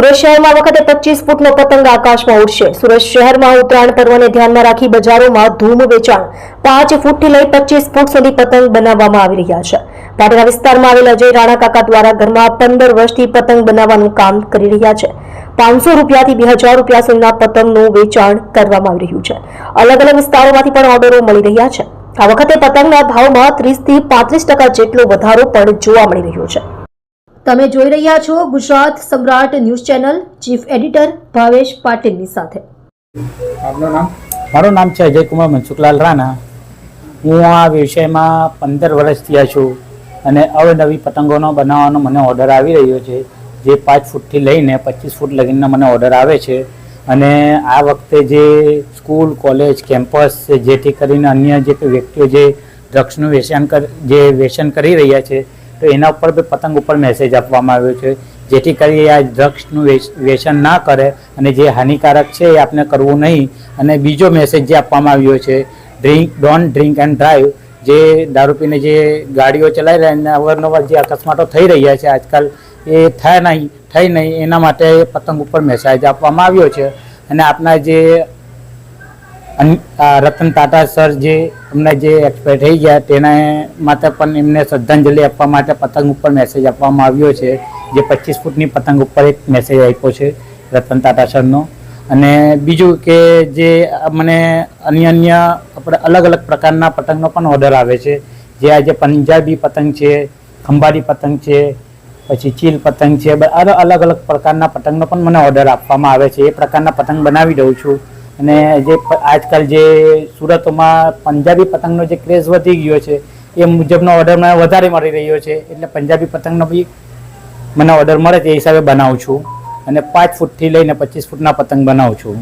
સુરત શહેરમાં વખતે પચીસ ફૂટનો પતંગ આકાશમાં ઉડશે. સુરત શહેરમાં ઉત્તરાયણ પર્વને ધ્યાનમાં રાખી બજારોમાં ધૂમ વેચાણ. પાંચ ફૂટથી લઈ પચીસ ફૂટ સુધી પતંગ બનાવવામાં આવી રહ્યા છે. પાટીના વિસ્તારમાં આવેલા અજય રાણા કાકા દ્વારા ઘરમાં પંદર વર્ષથી પતંગ બનાવવાનું કામ કરી રહ્યા છે. પાંચસો રૂપિયાથી બે હજાર રૂપિયા સુધીના પતંગનું વેચાણ કરવામાં આવી રહ્યું છે. અલગ અલગ વિસ્તારોમાંથી પણ ઓર્ડરો મળી રહ્યા છે. આ વખતે પતંગના ભાવમાં ત્રીસથી પાંત્રીસ ટકા જેટલો વધારો પણ જોવા મળી રહ્યો છે. તમે જોઈ રહ્યા છો Gujarat Samrat news channel chief editor Bhavesh પાટીલની સાથે. આપનું નામ? મારું નામ છે અજયકુમાર મનસુખલાલ રાણા. હું આ વિષયમાં પંદર વર્ષ થયા છું અને અવનવી પતંગોનો બનાવવાનો મને ઓર્ડર આવી રહ્યો છે. જે પાંચ ફૂટથી લઈને પચીસ ફૂટ લગીનનો મને ઓર્ડર આવે છે. અને આ વખતે જે સ્કૂલ કોલેજ કેમ્પસ છે જેથી કરીને અન્ય જે વ્યક્તિઓ જે ડ્રગ્સનું વેચાણ કર જે વ્યસન કરી રહ્યા છે તો એના ઉપર બી પતંગ ઉપર મેસેજ આપવામાં આવ્યો છે, જેથી કરી આ ડ્રગ્સનું વેચાણ ના કરે અને જે હાનિકારક છે એ આપણે કરવું નહીં. અને બીજો મેસેજ જે આપવામાં આવ્યો છે drink don't drink and drive જે દારૂ પીને જે ગાડીઓ ચલાવી રહ્યા અને અવારનવાર જે અકસ્માતો થઈ રહ્યા છે આજકાલ, એ થાય નહીં, થઈ નહીં, એના માટે પતંગ ઉપર મેસેજ આપવામાં આવ્યો છે. અને આપના જે રતન ટાટા સર જે એમના જે એક્સપાયર થઈ ગયા તેના માટે પણ એમને શ્રદ્ધાંજલિ આપવા માટે પતંગ ઉપર મેસેજ આપવામાં આવ્યો છે. જે પચીસ ફૂટની પતંગ ઉપર એક મેસેજ આપ્યો છે રતન ટાટા સરનો અને બીજું કે જે મને અન્ય અન્ય આપણે અલગ અલગ પ્રકારના પતંગનો પણ ઓર્ડર આવે છે. જે આજે પંજાબી પતંગ છે ખંભારી પતંગ છે, પછી ચીલ પતંગ છે અલગ અલગ પ્રકારના પતંગનો પણ મને ઓર્ડર આપવામાં આવે છે. એ પ્રકારના પતંગ બનાવી દઉં છું. અને જે આજકાલ જે સુરતમાં પંજાબી પતંગનો જે ક્રેઝ વધી ગયો છે, એ મુજબનો ઓર્ડર મને વધારે મળી રહ્યો છે. એટલે પંજાબી પતંગનો બી મને ઓર્ડર મળે તે હિસાબે બનાવું છું. અને પાંચ ફૂટથી લઈને પચીસ ફૂટના પતંગ બનાવું છું.